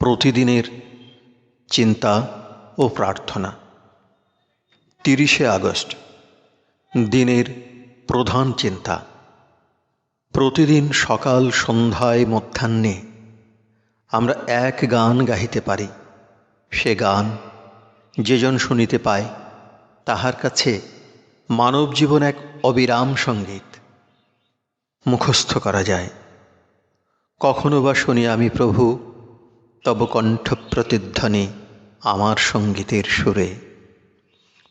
প্রতিদিনের চিন্তা ও প্রার্থনা। তিরিশে আগস্ট, দিনের প্রধান চিন্তা। প্রতিদিন সকাল সন্ধ্যায় মধ্যাহ্নে আমরা এক গান গাহিতে পারি। সে গান যেজন শুনিতে পায়, তাহার কাছে মানব জীবন এক অবিরাম সংগীত। মুখস্থ করা যায়। কখনো বা শুনি আমি প্রভু তব কণ্ঠ প্রতিধ্বনি আমার সঙ্গীতের সুরে।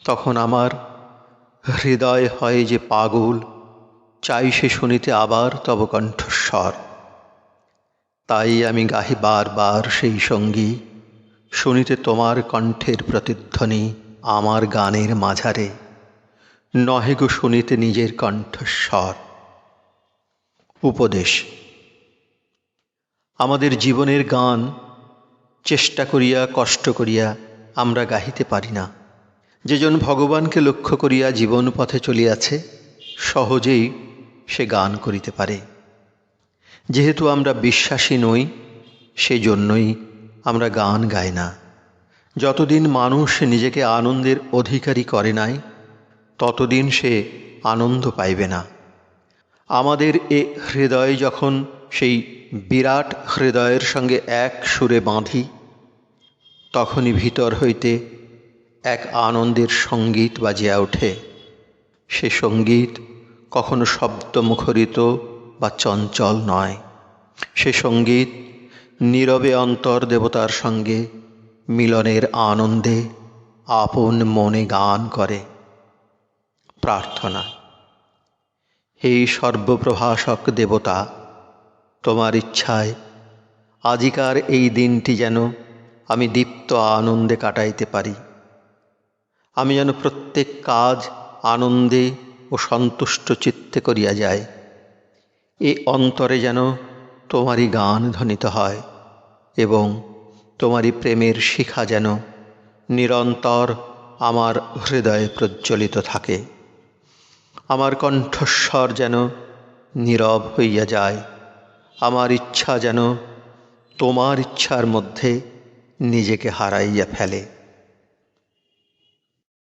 তখন আমার হৃদয় হয় যে পাগল, চাই সে শুনিতে আবার তব কণ্ঠস্বর তাই আমি গাহি বারবার সেই সঙ্গী, শুনিতে তোমার কণ্ঠের প্রতিধ্বনি আমার গানের মাঝারে। নহে গো শুনিতে নিজের কণ্ঠস্বর। উপদেশ, আমাদের জীবনের গান চেষ্টা করিয়া, কষ্ট করিয়া আমরা গাহিতে পারি না। যেজন ভগবানকে লক্ষ্য করিয়া জীবন পথে চলিয়াছে, সহজেই সে গান করিতে পারে। যেহেতু আমরা বিশ্বাসী নই, সেজন্যই আমরা গান গাই না। যতদিন মানুষ নিজেকে আনন্দের অধিকারী করে নাই, ততদিন সে আনন্দ পাইবে না। আমাদের এ হৃদয় যখন সেই বিরাট হৃদয়ের সঙ্গে এক সুরে বাঁধি, তখনই ভিতর হইতে এক আনন্দের সংগীত বাজিয়া ওঠে। সে সংগীত কখনো শব্দমুখরিত বা চঞ্চল নয়। সে সংগীত নীরবে অন্তর দেবতার সঙ্গে মিলনের আনন্দে আপন মনে গান করে। প্রার্থনা, হে সর্বপ্রভাসক দেবতা তোমার ইচ্ছায়। আজিকার এই দিনটি যেন আমি দীপ্ত আনন্দে কাটাইতে পারি। আমি যেন প্রত্যেক কাজ আনন্দে ও সন্তুষ্ট চিত্তে করিয়া যায় এ অন্তরে যেন তোমারই গান ধ্বনিত হয় এবং তোমারই প্রেমের শিখা যেন নিরন্তর আমার হৃদয়ে প্রজ্বলিত থাকে। আমার কণ্ঠস্বর যেন নীরব হইয়া যায়। আমার ইচ্ছা যেন তোমার ইচ্ছার মধ্যে নিজেকে হারাইয়া ফেলে।